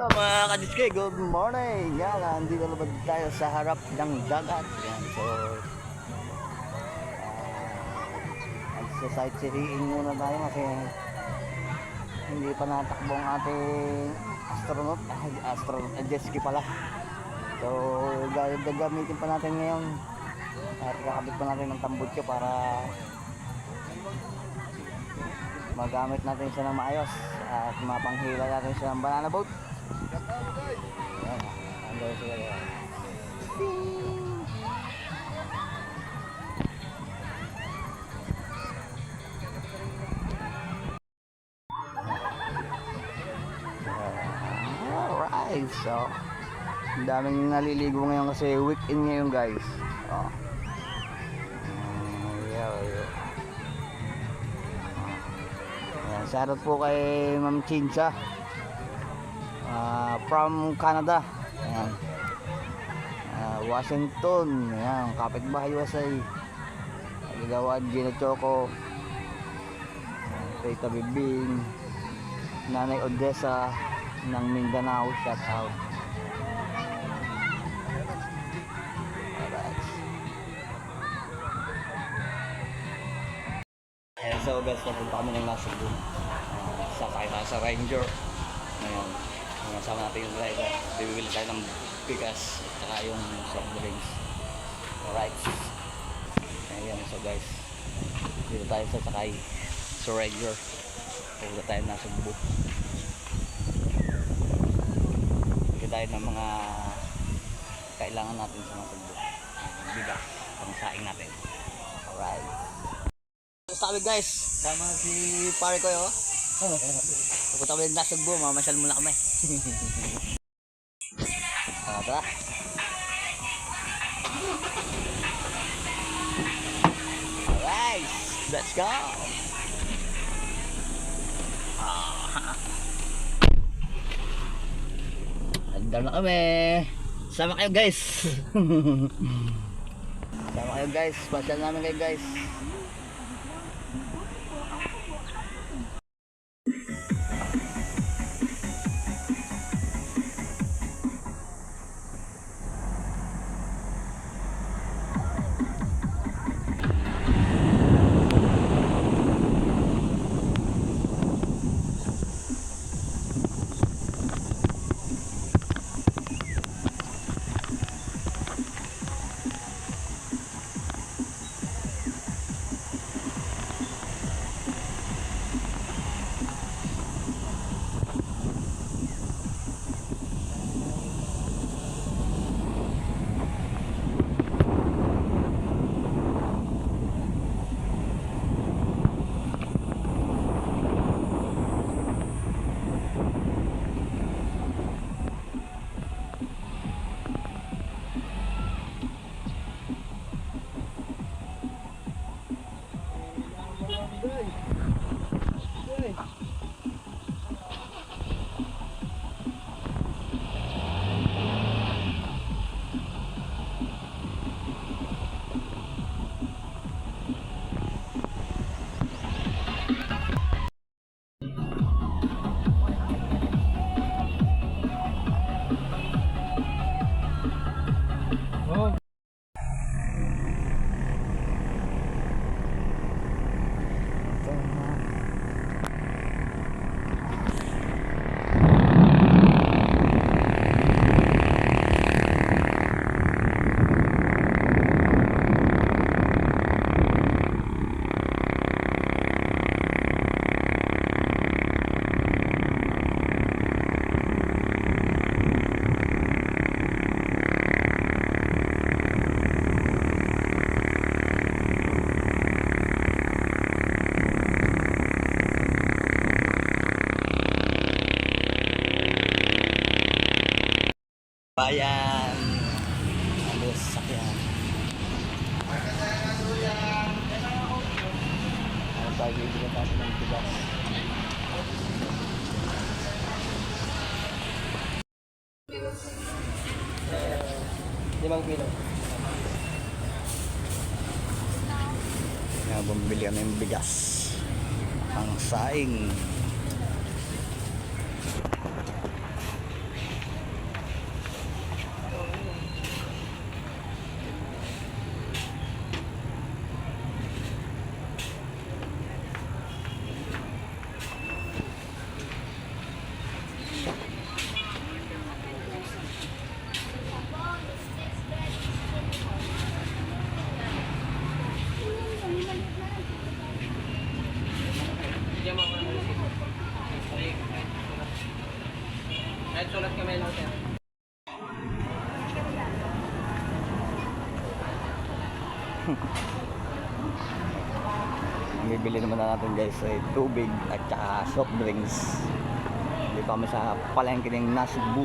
So, mga kadiske, good morning! Yan, nandito na ba tayo sa harap ng dagat? Yan, so... Uh, sa sightseeing muna tayo kasi hindi pa natakbo ang ating astronaut, ah, astronaut, uh, jet ski pala. So, ga- gagamitin pa natin ngayon at kakabit pa natin ng tambutso para magamit natin siya ng maayos at mapanghila natin siya ng banana boat. Ayan. Alright, so ang daming naliligo ngayon kasi weekend ngayon guys. Oh. Mm, yeah, yeah. Ayan, shoutout po kay Ma'am Chincha ah, from Canada. Ayan. Ah, Washington. Ayan, kapitbahay USA. Nagagawa Gina Choco. Tita Bibing. Nanay Odessa ng Mindanao. Shout out. Alright. So guys, napunta kami ng nasa. Uh, sakay na sa Ranger. Ngayon, kasama natin yung driver. Bibili tayo ng bigas at saka yung soft drinks. Alright. Ayan, so guys, dito tayo sa sakay sa Ranger. Pupunta tayo nasa Cebu. Bigyan tayo ng mga kailangan natin sa mga Cebu. Bigas, pang saing natin. Alright. Sabi guys, tama si pare ko yo. Pupunta kami na Cebu, mamasyal muna kami. Tara, tara. Alright, let's go. Ah. Na kami. Sama kayo guys. Sama kayo guys. Pasyal namin kayo guys. Bayan. Ano sa sakyan? Ano tayo bibigyan natin ng bigas? Limang kilo. Kaya bumili kami ng bigas. Ang saing. Kahit sulat kami lang, sir. Bibili naman na natin guys ay tubig at saka soft drinks. Dito kami sa palengke ng Nasibu.